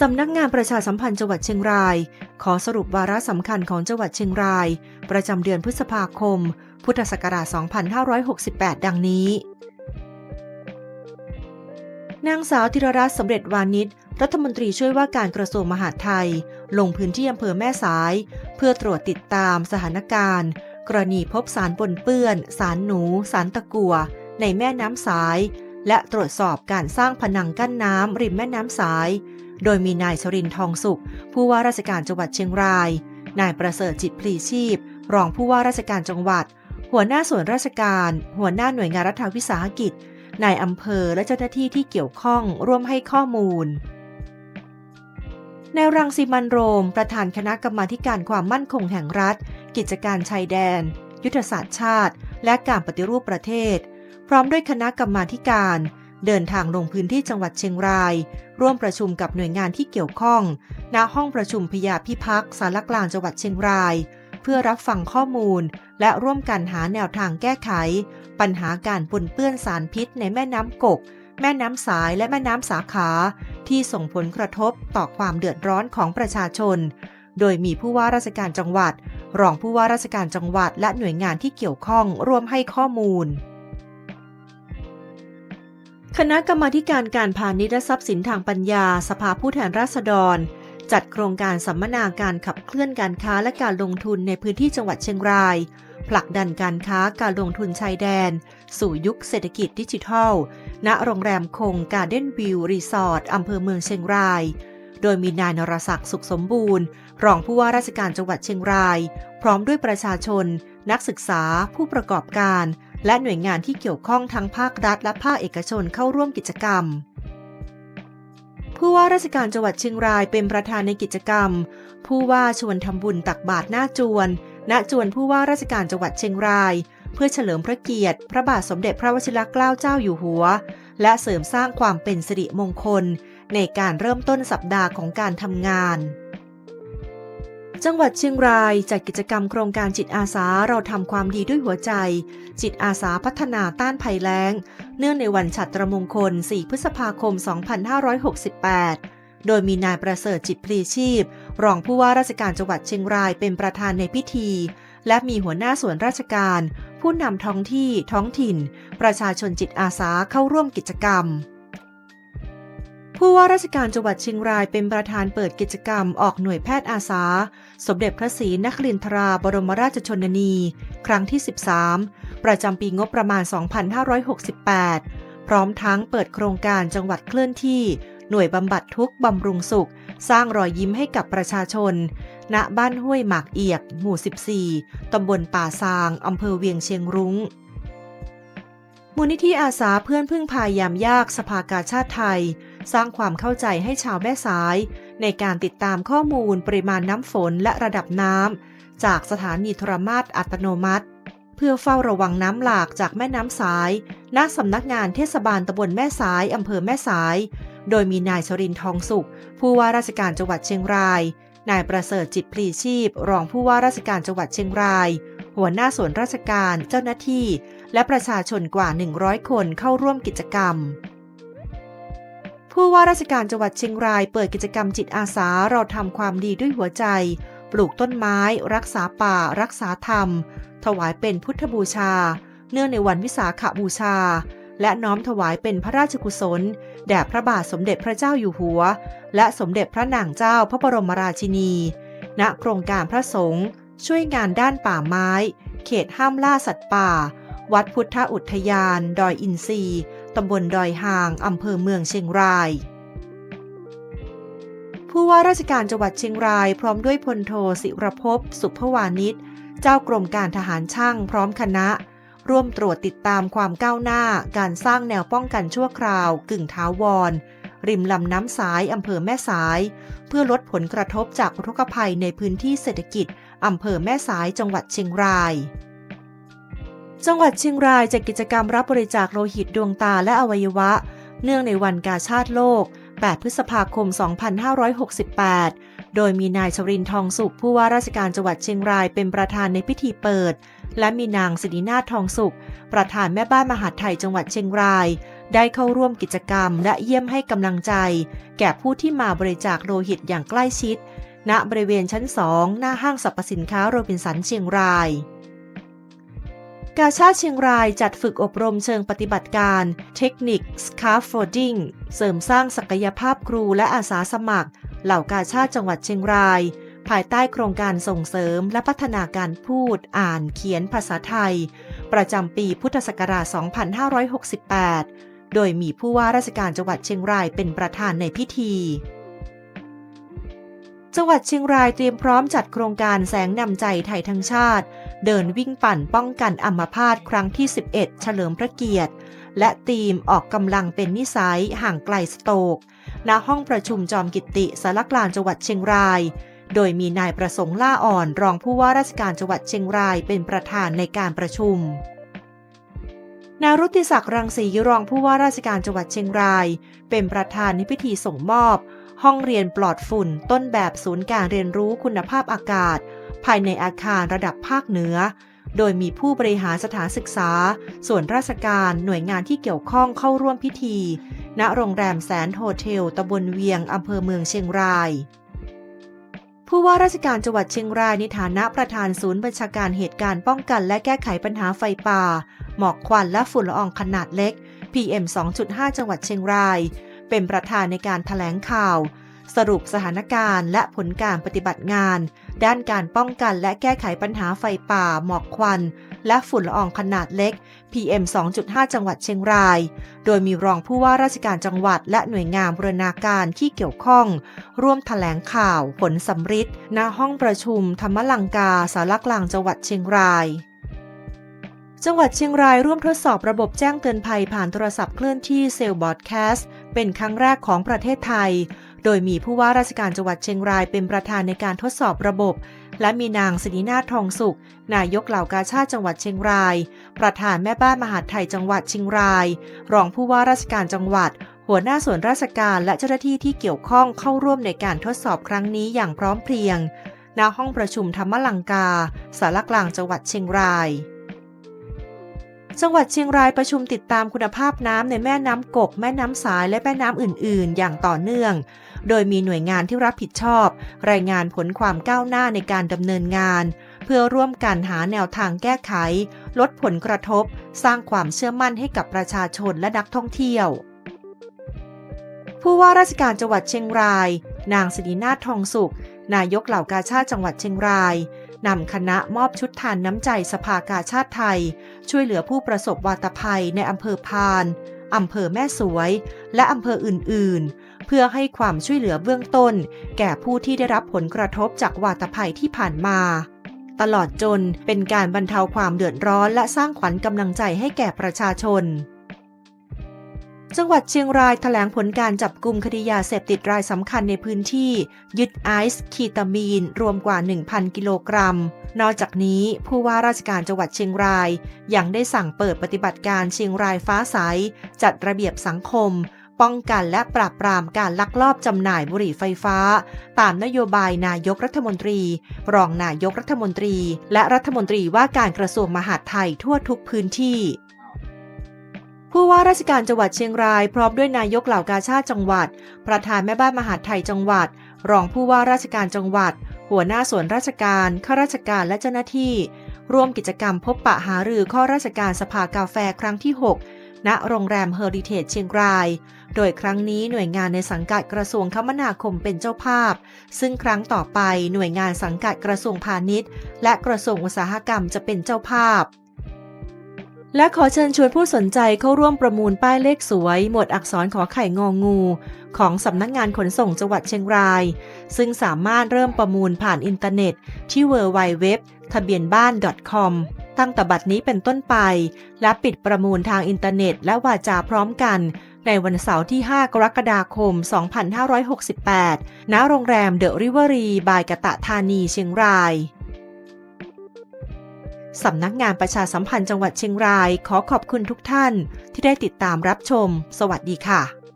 สำนักงานประชาสัมพันธ์จังหวัดเชียงราย ขอสรุปวาระสำคัญของจังหวัดเชียงราย ประจำเดือนพฤษภาคม พุทธศักราช 2568 ดังนี้ นางสาวธิรรัตน์สำเร็จวานิชรัฐมนตรีช่วยว่าการกระทรวงมหาดไทย ลงพื้นที่อำเภอแม่สาย เพื่อตรวจติดตามสถานการณ์ กรณีพบสารปนเปื้อน สารหนู สารตะกัวในแม่น้ำสาย และตรวจสอบการสร้างผนังกั้นน้ำริมแม่น้ำสาย โดยมีนายชรินทองสุข ผู้ว่าราชการจังหวัดเชียงราย นายประเสริฐจิตพลีชีพ รองผู้ว่าราชการจังหวัด หัวหน้าส่วนราชการ หัวหน้าหน่วยงานรัฐวิสาหกิจ นายอำเภอและเจ้าหน้าที่ที่เกี่ยวข้องร่วมให้ข้อมูลนายรังสิมันโรม ประธานคณะกรรมาการความมั่นคงแห่งรัฐ กิจการชายแดน ยุทธศาสตร์ชาติ และการปฏิรูปประเทศ พร้อมด้วยคณะกรรมาการ เดินทางลงพื้นที่จังหวัดเชียงราย ร่วมประชุมกับหน่วยงานที่เกี่ยวข้อง ณห้องประชุมพยาพิพักษ์สารกลางจังหวัดเชียงราย เพื่อรับฟังข้อมูล และร่วมกันหาแนวทางแก้ไข ปัญหาการปนเปื้อนสารพิษในแม่น้ำกก แม่น้ำสายและแม่น้ำสาขา ที่ส่งผลกระทบต่อความเดือดร้อนของประชาชน โดยมีผู้ว่าราชการจังหวัด รองผู้ว่าราชการจังหวัดและหน่วยงานที่เกี่ยวข้องร่วมให้ข้อมูล คณะกรรมาการการพาณิชย์และทรัพย์สินทางปัญญา สภาผู้แทนราษฎร จัดโครงการสัมมนาการขับเคลื่อนการค้าและการลงทุนในพื้นที่จังหวัดเชียงราย ผลักดันการค้าการลงทุนชายแดน สู่ยุคเศรษฐกิจดิจิทัล ณ โรงแรมคงการเด้นวิวรีสอร์ทอำเภอเมืองเชียงราย โดยมีนายนรศักดิ์สุขสมบูรณ์ รองผู้ว่าราชการจังหวัดเชียงราย พร้อมด้วยประชาชน นักศึกษา ผู้ประกอบการ และหน่วยงานที่เกี่ยวข้องทั้งภาครัฐและภาคเอกชนเข้าร่วมกิจกรรม ผู้ว่าราชการจังหวัดเชียงรายเป็นประธานในกิจกรรม ผู้ว่าชวนทำบุญตักบาตรหน้าจวน ณจวนผู้ว่าราชการจังหวัดเชียงราย เพื่อเฉลิมพระเกียรติ พระบาทสมเด็จพระวชิรเกล้าเจ้าอยู่หัว และเสริมสร้างความเป็นสิริมงคล ในการเริ่มต้นสัปดาห์ของการทำงาน จังหวัดเชียงรายจัดกิจกรรมโครงการจิตอาสาเราทำความดีด้วยหัวใจ จิตอาสาพัฒนาต้านภัยแล้ง เนื่องในวันฉัตรมงคล 4 พฤษภาคม 2568 โดยมีนายประเสริฐจิตพลีชีพ รองผู้ว่าราชการจังหวัดเชียงรายเป็นประธานในพิธี และมีหัวหน้าส่วนราชการ ผู้นำท้องที่ท้องถิ่น ประชาชนจิตอาสาเข้าร่วมกิจกรรม ผู้ว่าราชการจังหวัดเชียงรายเป็นประธานเปิดกิจกรรมออกหน่วยแพทย์อาสา สมเด็จพระศรีนครินทราบรมราชชนนี ครั้งที่ 13 ประจำปีงบประมาณ 2568 พร้อมทั้งเปิดโครงการจังหวัดเคลื่อนที่ หน่วยบำบัดทุกบำรุงสุข สร้างรอยยิ้มให้กับประชาชน ณบ้านห้วยหมากเอียก หมู่ 14 ตำบลป่าซางอำเภอเวียงเชียงรุง้งมูลนิธิอาสาเพื่อนพึ่งพายามยากสภากาชาติไทย สร้างความเข้าใจให้ชาวแม่สาย ในการติดตามข้อมูลปริมาณน้ำฝนและระดับน้ำจากสถานีโทรมาตรอัตโนมัติ เพื่อเฝ้าระวังน้ำหลากจากแม่น้ำสาย ณ สำนักงานเทศบาลตำบลแม่สายอำเภอแม่สาย โดยมีนายชรินทร์ทองสุข ผู้ว่าราชการจังหวัดเชียงราย นายประเสริฐจิตพลีชีพ รองผู้ว่าราชการจังหวัดเชียงราย หัวหน้าส่วนราชการเจ้าหน้าที่ และประชาชนกว่า 100 คนเข้าร่วมกิจกรรม ผู้ว่าราชการจังหวัดเชียงรายเปิดกิจกรรมจิตอาสาเราทำความดีด้วยหัวใจ ปลูกต้นไม้ รักษาป่า รักษาธรรม ถวายเป็นพุทธบูชา เนื่องในวันวิสาขบูชา และน้อมถวายเป็นพระราชกุศล แด่พระบาทสมเด็จพระเจ้าอยู่หัว และสมเด็จพระนางเจ้าพระบรมราชินี ณโครงการพระสงฆ์ช่วยงานด้านป่าไม้ เขตห้ามล่าสัตว์ป่า วัดพุทธอุทยาน ดอยอินทรี ตำบลดอยหางอำเภอเมืองเชียงราย ผู้ว่าราชการจังหวัดเชียงรายพร้อมด้วยพลโทศิรภพสุภวานิชเจ้ากรมการทหารช่างพร้อมคณะ ร่วมตรวจติดตามความก้าวหน้าการสร้างแนวป้องกันชั่วคราว กึ่งท้าวร ริมลำน้ำสายอำเภอแม่สาย เพื่อลดผลกระทบจากอุทกภัยในพื้นที่เศรษฐกิจอำเภอแม่สายจังหวัดเชียงราย จังหวัดเชียงรายจัดกิจกรรมรับบริจาคโลหิตดวงตาและอวัยวะ เนื่องในวันกาชาติโลก 8 พฤษภาคม 2568 โดยมีนายชรินทองสุข ผู้ว่าราชการจังหวัดเชียงรายเป็นประธานในพิธีเปิด และมีนางสิรินาถทองสุข ประธานแม่บ้านมหาไทยจังหวัดเชียงราย ได้เข้าร่วมกิจกรรมและเยี่ยมให้กำลังใจ แก่ผู้ที่มาบริจาคโลหิตอย่างใกล้ชิด ณบริเวณชั้น2หน้าห้างสรรพสินค้าโรบินสันเชียงราย กาชาติเชียงรายจัดฝึกอบรมเชิงปฏิบัติการ เทคนิค scaffolding เสริมสร้างศักยภาพครูและอาสาสมัคร เหล่ากาชาติจังหวัดเชียงราย ภายใต้โครงการส่งเสริมและพัฒนาการพูด อ่านเขียนภาษาไทย ประจำปีพุทธศักราช 2568 โดยมีผู้ว่าราชการจังหวัดเชียงรายเป็นประธานในพิธีจังหวัดเชียงรายเตรียมพร้อมจัดโครงการแสงนำใจไทยทั้งชาติ เดินวิ่งปั่นป้องกันอัมพาตครั้งที่ 11 เฉลิมพระเกียรติ และทีมออกกำลังเป็นนิสัยห่างไกลสโตกณห้องประชุมจอมกิติสารกลางจังหวัดเชียงราย โดยมีนายประสงค์ล่าอ่อนรองผู้ว่าราชการจังหวัดเชียงรายเป็นประธานในการประชุมนารุติศักดิ์รังสีรองผู้ว่าราชการจังหวัดเชียงราย เป็นประธานในพิธีส่งมอบ ห้องเรียนปลอดฝุ่น ต้นแบบศูนย์การเรียนรู้คุณภาพอากาศ ภายในอาคารระดับภาคเหนือ โดยมีผู้บริหารสถานศึกษา ส่วนราชการหน่วยงานที่เกี่ยวข้องเข้าร่วมพิธี ณโรงแรมแสนโฮเทลตำบลเวียงอำเภอเมืองเชียงรายผู้ว่าราชการจังหวัดเชียงรายในฐานะประธานศูนย์บัญชาการเหตุการณ์ป้องกันและแก้ไขปัญหาไฟป่า หมอกควันและฝุ่นละอองขนาดเล็ก PM 2.5 จังหวัดเชียงราย เป็นประธานในการถแถลงข่าว สรุปสถานการณ์และผลการปฏิบัติงาน ด้านการป้องกันและแก้ไขปัญหาไฟป่า หมอกควัน และฝุ่นละอองขนาดเล็ก PM 2.5 จังหวัดเชียงราย โดยมีรองผู้ว่าราชการจังหวัด และหน่วยงานบรณาการที่เกี่ยวข้อง ร่วมถแถลงข่าวผลสำริดณห้องประชุมธรรมลังกาสารกลางจังหวัดเชียงรายจังหวัดเชียงรายร่วมทดสอบระบบแจ้งเตือนภัยผ่านโทรศัพท์เคลื่อนที่เซลล์บอดแคสต์เป็นครั้งแรกของประเทศไทย ดยมีผู้ว่าราชการจังหวัดเชียงรายเป็นประธานในการทดสอบระบบ และมีนางสินีนาถทองสุข นายกเหล่ากาชาติจังหวัดเชียงราย ประธานแม่บ้านมหาดไทยจังหวัดเชียงราย รองผู้ว่าราชการจังหวัด หัวหน้าส่วนราชการและเจ้าหน้าที่ที่เกี่ยวข้องเข้าร่วมในการทดสอบครั้งนี้อย่างพร้อมเพรียงณห้องประชุมธรรมลังกาสารกลางจังหวัดเชียงรายจังหวัดเชียงรายประชุมติดตามคุณภาพน้ำในแม่น้ำกก แม่น้ำสายและแม่น้ำอื่น ๆ อย่างต่อเนื่อง โดยมีหน่วยงานที่รับผิดชอบ รายงานผลความก้าวหน้าในการดำเนินงาน เพื่อร่วมกันหาแนวทางแก้ไข ลดผลกระทบ สร้างความเชื่อมั่นให้กับประชาชนและนักท่องเที่ยว ผู้ว่าราชการจังหวัดเชียงราย นางสิรินาถทองสุข นายกเหล่ากาชาติจังหวัดเชียงรายนำคณะมอบชุดทานน้ำใจสภากาชาติไทย ช่วยเหลือผู้ประสบวาตภัยในอำเภอพาน อำเภอแม่สวย และอำเภออื่น ๆ เพื่อให้ความช่วยเหลือเบื้องต้น แก่ผู้ที่ได้รับผลกระทบจากวาตภัยที่ผ่านมา ตลอดจนเป็นการบรรเทาความเดือดร้อนและสร้างขวัญกำลังใจให้แก่ประชาชน จังหวัดเชียงรายแถลงผลการจับกลุ่มคดียาเสพติดรายสำคัญในพื้นที่ ยึดไอซ์คีตามีน รวมกว่า 1,000 กิโลกรัม นอกจากนี้ผู้ว่าราชการจังหวัดเชียงรายยังได้สั่งเปิดปฏิบัติการเชียงรายฟ้าใสจัดระเบียบสังคม ป้องกันและปราบปรามการลักลอบจำหน่ายบุหรี่ไฟฟ้า ตามนโยบายนายกรัฐมนตรี รองนายกรัฐมนตรี และรัฐมนตรีว่าการกระทรวงมหาดไทยทั่วทุกพื้นที่ ผู้ว่าราชการจังหวัดเชียงราย พร้อมด้วยนายกเหล่ากาชาติจังหวัด ประธานแม่บ้านมหาดไทยจังหวัด รองผู้ว่าราชการจังหวัด หัวหน้าส่วนราชการ ข้าราชการและเจ้าหน้าที่ ร่วมกิจกรรมพบปะหารือข้อราชการสภากาแฟครั้งที่ 6 ณ โรงแรมเฮอริเทจเชียงราย โดยครั้งนี้หน่วยงานในสังกัดกระทรวงคมนาคมเป็นเจ้าภาพ ซึ่งครั้งต่อไปหน่วยงานสังกัดกระทรวงพาณิชย์ และกระทรวงอุตสาหกรรมจะเป็นเจ้าภาพ และขอเชิญชวนผู้สนใจเข้าร่วมประมูลป้ายเลขสวย หมวดอักษรขอไข่งองู ของสำนักงงานขนส่งจังหวัดเชียงราย ซึ่งสามารถเริ่มประมูลผ่านอินเทอร์เน็ต ที่ www ทะเบียนบ้าน .com ตั้งแต่บัดนี้เป็นต้นไป และปิดประมูลทางอินเทอร์เน็ต และวาจาพร้อมกัน ในวันเสาร์ที่ 5 กรกฎาคม 2568 ณ โรงแรมเดอะริเวอรีบายกะตะธานีเชียงราย สำนักงานประชาสัมพันธ์จังหวัดเชียงราย ขอขอบคุณทุกท่านที่ได้ติดตามรับชม สวัสดีค่ะ